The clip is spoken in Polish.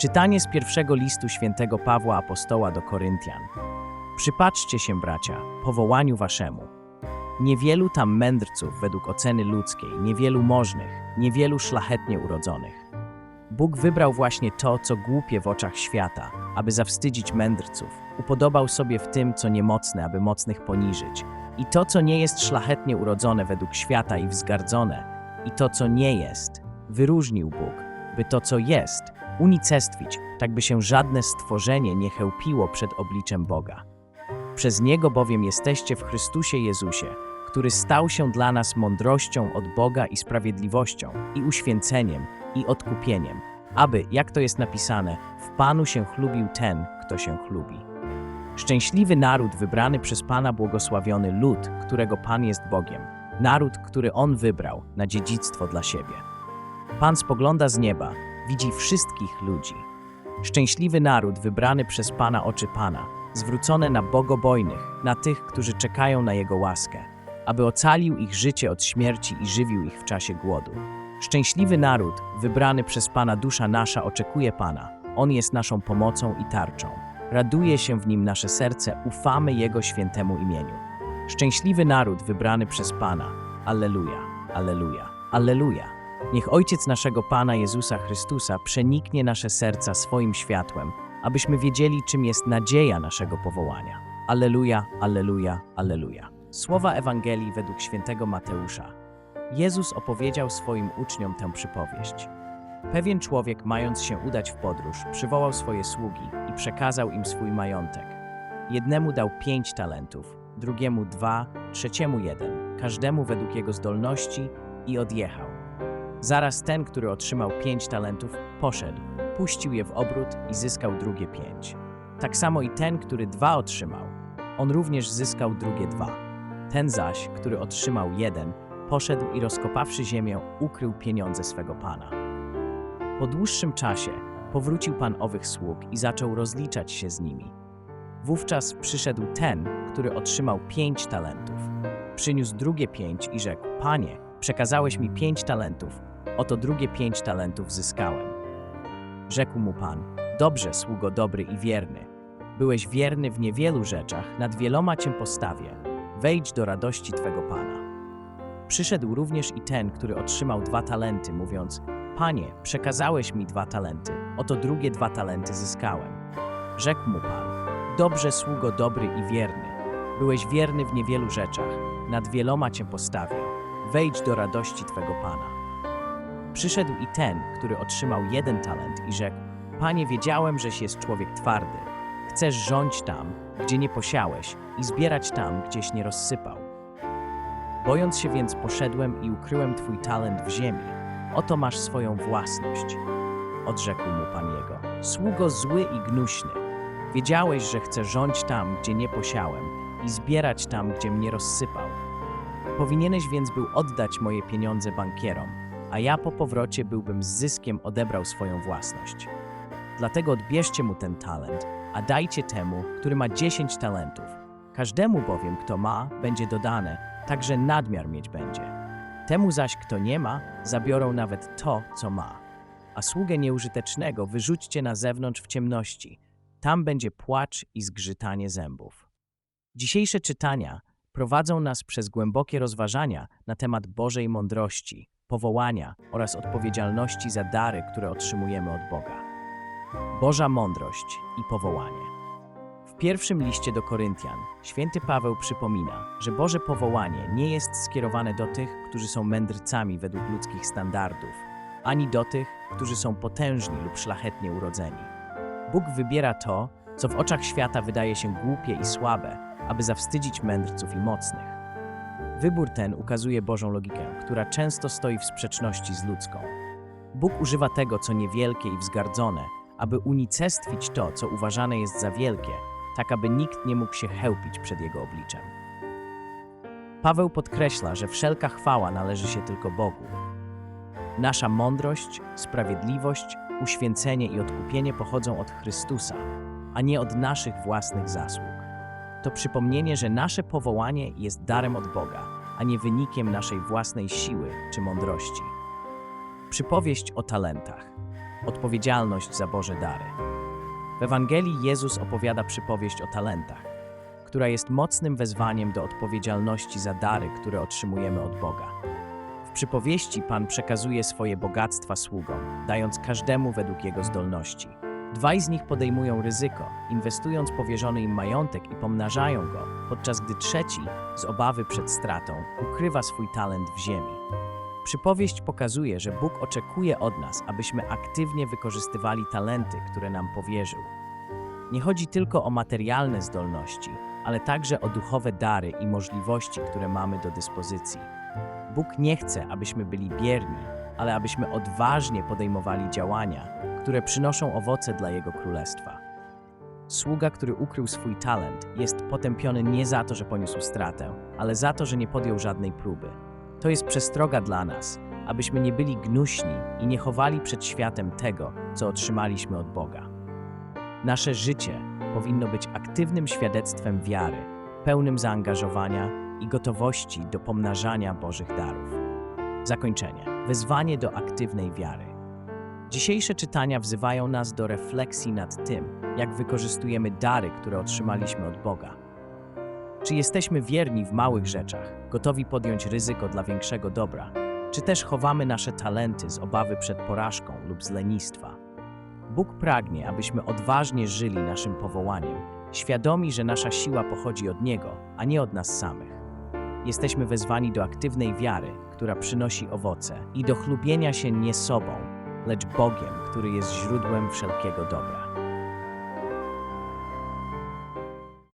Czytanie z pierwszego listu świętego Pawła Apostoła do Koryntian. Przypatrzcie się, bracia, powołaniu waszemu. Niewielu tam mędrców według oceny ludzkiej, niewielu możnych, niewielu szlachetnie urodzonych. Bóg wybrał właśnie to, co głupie w oczach świata, aby zawstydzić mędrców. Upodobał sobie w tym, co niemocne, aby mocnych poniżyć. I to, co nie jest szlachetnie urodzone według świata i wzgardzone, i to, co nie jest, wyróżnił Bóg, by to, co jest, unicestwić, tak by się żadne stworzenie nie chełpiło przed obliczem Boga. Przez Niego bowiem jesteście w Chrystusie Jezusie, który stał się dla nas mądrością od Boga i sprawiedliwością, i uświęceniem, i odkupieniem, aby, jak to jest napisane, w Panu się chlubił ten, kto się chlubi. Szczęśliwy naród wybrany przez Pana błogosławiony lud, którego Pan jest Bogiem, naród, który On wybrał na dziedzictwo dla siebie. Pan spogląda z nieba, widzi wszystkich ludzi. Szczęśliwy naród wybrany przez Pana oczy Pana, zwrócone na bogobojnych, na tych, którzy czekają na Jego łaskę, aby ocalił ich życie od śmierci i żywił ich w czasie głodu. Szczęśliwy naród, wybrany przez Pana dusza nasza oczekuje Pana. On jest naszą pomocą i tarczą. Raduje się w nim nasze serce, ufamy Jego świętemu imieniu. Szczęśliwy naród wybrany przez Pana. Alleluja, Alleluja, Alleluja. Niech Ojciec naszego Pana Jezusa Chrystusa przeniknie nasze serca swoim światłem, abyśmy wiedzieli, czym jest nadzieja naszego powołania. Alleluja, Alleluja, Alleluja. Słowa Ewangelii według świętego Mateusza. Jezus opowiedział swoim uczniom tę przypowieść. Pewien człowiek, mając się udać w podróż, przywołał swoje sługi i przekazał im swój majątek. Jednemu dał pięć talentów, drugiemu dwa, trzeciemu jeden, każdemu według jego zdolności i odjechał. Zaraz ten, który otrzymał pięć talentów, poszedł, puścił je w obrót i zyskał drugie pięć. Tak samo i ten, który dwa otrzymał, on również zyskał drugie dwa. Ten zaś, który otrzymał jeden, poszedł i rozkopawszy ziemię, ukrył pieniądze swego pana. Po dłuższym czasie powrócił pan owych sług i zaczął rozliczać się z nimi. Wówczas przyszedł ten, który otrzymał pięć talentów. Przyniósł drugie pięć i rzekł: Panie, przekazałeś mi pięć talentów, oto drugie pięć talentów zyskałem. Rzekł mu pan: Dobrze, sługo dobry i wierny. Byłeś wierny w niewielu rzeczach, nad wieloma cię postawię. Wejdź do radości twego pana. Przyszedł również i ten, który otrzymał dwa talenty, mówiąc: Panie, przekazałeś mi dwa talenty, oto drugie dwa talenty zyskałem. Rzekł mu pan: Dobrze, sługo dobry i wierny. Byłeś wierny w niewielu rzeczach, nad wieloma cię postawię. Wejdź do radości twego pana. Przyszedł i ten, który otrzymał jeden talent i rzekł: Panie, wiedziałem, żeś jest człowiek twardy. Chcesz rządź tam, gdzie nie posiałeś, i zbierać tam, gdzieś nie rozsypał. Bojąc się więc poszedłem i ukryłem twój talent w ziemi. Oto masz swoją własność. Odrzekł mu pan jego. Sługo zły i gnuśny. Wiedziałeś, że chcę rządź tam, gdzie nie posiałem i zbierać tam, gdzie mnie rozsypał. Powinieneś więc był oddać moje pieniądze bankierom, a ja po powrocie byłbym z zyskiem odebrał swoją własność. Dlatego odbierzcie mu ten talent, a dajcie temu, który ma dziesięć talentów. Każdemu bowiem, kto ma, będzie dodane, także nadmiar mieć będzie. Temu zaś, kto nie ma, zabiorą nawet to, co ma. A sługę nieużytecznego wyrzućcie na zewnątrz w ciemności. Tam będzie płacz i zgrzytanie zębów. Dzisiejsze czytania prowadzą nas przez głębokie rozważania na temat Bożej mądrości, powołania oraz odpowiedzialności za dary, które otrzymujemy od Boga. Boża mądrość i powołanie. W pierwszym liście do Koryntian święty Paweł przypomina, że Boże powołanie nie jest skierowane do tych, którzy są mędrcami według ludzkich standardów, ani do tych, którzy są potężni lub szlachetnie urodzeni. Bóg wybiera to, co w oczach świata wydaje się głupie i słabe, aby zawstydzić mędrców i mocnych. Wybór ten ukazuje Bożą logikę, która często stoi w sprzeczności z ludzką. Bóg używa tego, co niewielkie i wzgardzone, aby unicestwić to, co uważane jest za wielkie, tak aby nikt nie mógł się chełpić przed Jego obliczem. Paweł podkreśla, że wszelka chwała należy się tylko Bogu. Nasza mądrość, sprawiedliwość, uświęcenie i odkupienie pochodzą od Chrystusa, a nie od naszych własnych zasług. To przypomnienie, że nasze powołanie jest darem od Boga, a nie wynikiem naszej własnej siły czy mądrości. Przypowieść o talentach. odpowiedzialność za Boże dary. W Ewangelii Jezus opowiada przypowieść o talentach, która jest mocnym wezwaniem do odpowiedzialności za dary, które otrzymujemy od Boga. W przypowieści Pan przekazuje swoje bogactwa sługom, dając każdemu według jego zdolności. Dwaj z nich podejmują ryzyko, inwestując powierzony im majątek i pomnażają go, podczas gdy trzeci, z obawy przed stratą, ukrywa swój talent w ziemi. Przypowieść pokazuje, że Bóg oczekuje od nas, abyśmy aktywnie wykorzystywali talenty, które nam powierzył. Nie chodzi tylko o materialne zdolności, ale także o duchowe dary i możliwości, które mamy do dyspozycji. Bóg nie chce, abyśmy byli bierni, ale abyśmy odważnie podejmowali działania, które przynoszą owoce dla Jego królestwa. Sługa, który ukrył swój talent, jest potępiony nie za to, że poniósł stratę, ale za to, że nie podjął żadnej próby. To jest przestroga dla nas, abyśmy nie byli gnuśni i nie chowali przed światem tego, co otrzymaliśmy od Boga. Nasze życie powinno być aktywnym świadectwem wiary, pełnym zaangażowania i gotowości do pomnażania Bożych darów. Zakończenie. Wezwanie do aktywnej wiary. Dzisiejsze czytania wzywają nas do refleksji nad tym, jak wykorzystujemy dary, które otrzymaliśmy od Boga. Czy jesteśmy wierni w małych rzeczach, gotowi podjąć ryzyko dla większego dobra, czy też chowamy nasze talenty z obawy przed porażką lub z lenistwa? Bóg pragnie, abyśmy odważnie żyli naszym powołaniem, świadomi, że nasza siła pochodzi od Niego, a nie od nas samych. Jesteśmy wezwani do aktywnej wiary, która przynosi owoce, i do chlubienia się nie sobą, lecz Bogiem, który jest źródłem wszelkiego dobra.